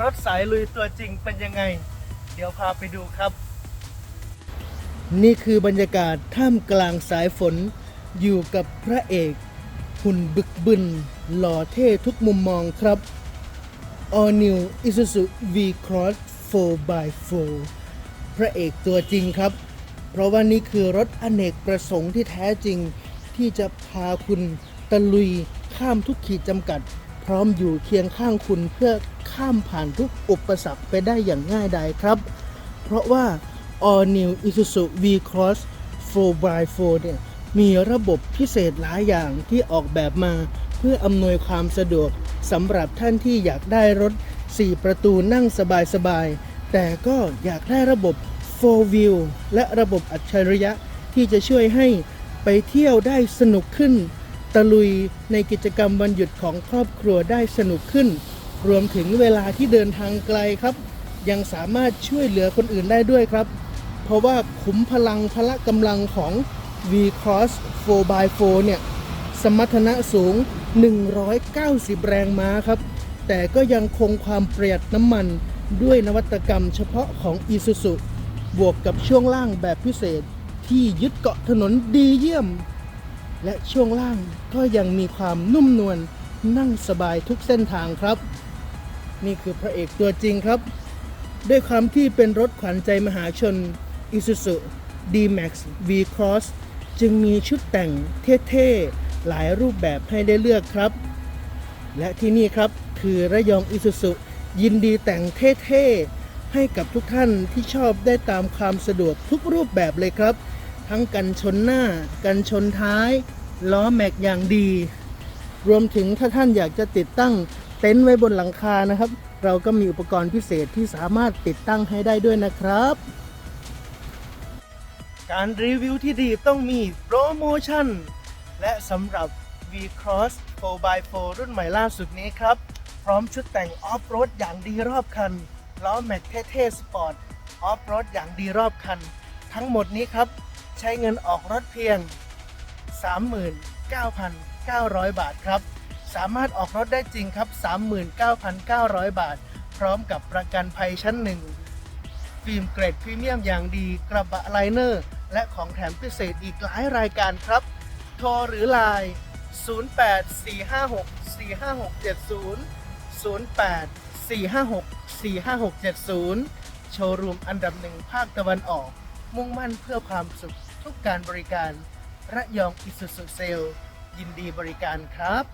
รถสายลุยตัวจริงเป็นยังไง เดี๋ยวพาไปดูครับ นี่คือบรรยากาศท่ามกลางสายฝนอยู่กับพระเอกหุ่นบึกบึน หล่อเท่ทุกมุมมองครับ All New Isuzu V-Cross 4x4 พระเอกตัวจริงครับ เพราะว่านี่คือรถอเนกประสงค์ที่แท้จริง ที่จะพาคุณตะลุยข้ามทุกขีดจำกัด พร้อมอยู่เคียงข้างคุณเพื่อข้ามผ่านทุกอุปสรรคไปได้อย่างง่ายดายครับ เพราะว่า All New Isuzu V-Cross 4x4 เนี่ยมีระบบพิเศษหลายอย่างที่ออกแบบมา เพื่ออำนวยความสะดวกสำหรับท่านที่อยากได้รถ 4 ประตูนั่งสบายๆ แต่ก็อยากได้ระบบ4 Wheel และระบบอัจฉริยะที่จะช่วยให้ไปเที่ยวได้สนุกขึ้น ตะลุยในกิจกรรมวันหยุดของครอบครัวได้สนุกขึ้น รวมถึงเวลาที่เดินทางไกลครับ ยังสามารถช่วยเหลือคนอื่นได้ด้วยครับ เพราะว่าขุมพลังพละกำลังของ V-Cross 4x4 เนี่ย สมรรถนะสูง 190 แรงม้าครับ แต่ก็ยังคงความประหยัดน้ำมันด้วยนวัตกรรมเฉพาะของ Isuzu บวกกับช่วงล่างแบบพิเศษที่ยึดเกาะถนนดีเยี่ยม และช่วงล่างก็ยังมีความนุ่มนวลนั่งสบายทุกเส้นทางครับ นี่คือพระเอกตัวจริงครับ ด้วยความที่เป็นรถขวัญใจมหาชน Isuzu D-Max V-Cross จึงมีชุดแต่งเท่ๆ หลายรูปแบบให้ได้เลือกครับ และที่นี่ครับคือระยอง Isuzu ยินดีแต่งเท่ๆ ให้กับทุกท่านที่ชอบได้ตามความสะดวกทุกรูปแบบเลยครับ ทั้งกันชนหน้า กันชนท้าย ล้อแม็กอย่างดี รวมถึงถ้าท่านอยากจะติดตั้งเต็นท์ไว้บนหลังคานะครับ เราก็มีอุปกรณ์พิเศษที่สามารถติดตั้งให้ได้ด้วยนะครับ การรีวิวที่ดีต้องมีโปรโมชั่น และสำหรับ V-Cross 4x4 รุ่นใหม่ล่าสุดนี้ครับ พร้อมชุดแต่งออฟโรดอย่างดีรอบคัน ล้อแม็กเท่ๆสปอร์ตออฟโรดอย่างดีรอบคัน ทั้งหมดนี้ครับ ใช้เงินออกรถเพียง 39,900 บาทครับ สามารถออกรถได้จริงครับ 39,900 บาท พร้อมกับประกันภัยชั้นหนึ่งฟิล์มเกรดพรีเมียมอย่างดีกระบะไลเนอร์ และของแถมพิเศษอีกหลายรายการครับ โทรหรือไลน์ 08-456-4567โชว์รูมอันดับหนึ่งภาคตะวันออก มุ่งมั่นเพื่อความสุข ทุกการบริการ ระยองอิสุสุเซลยินดีบริการครับ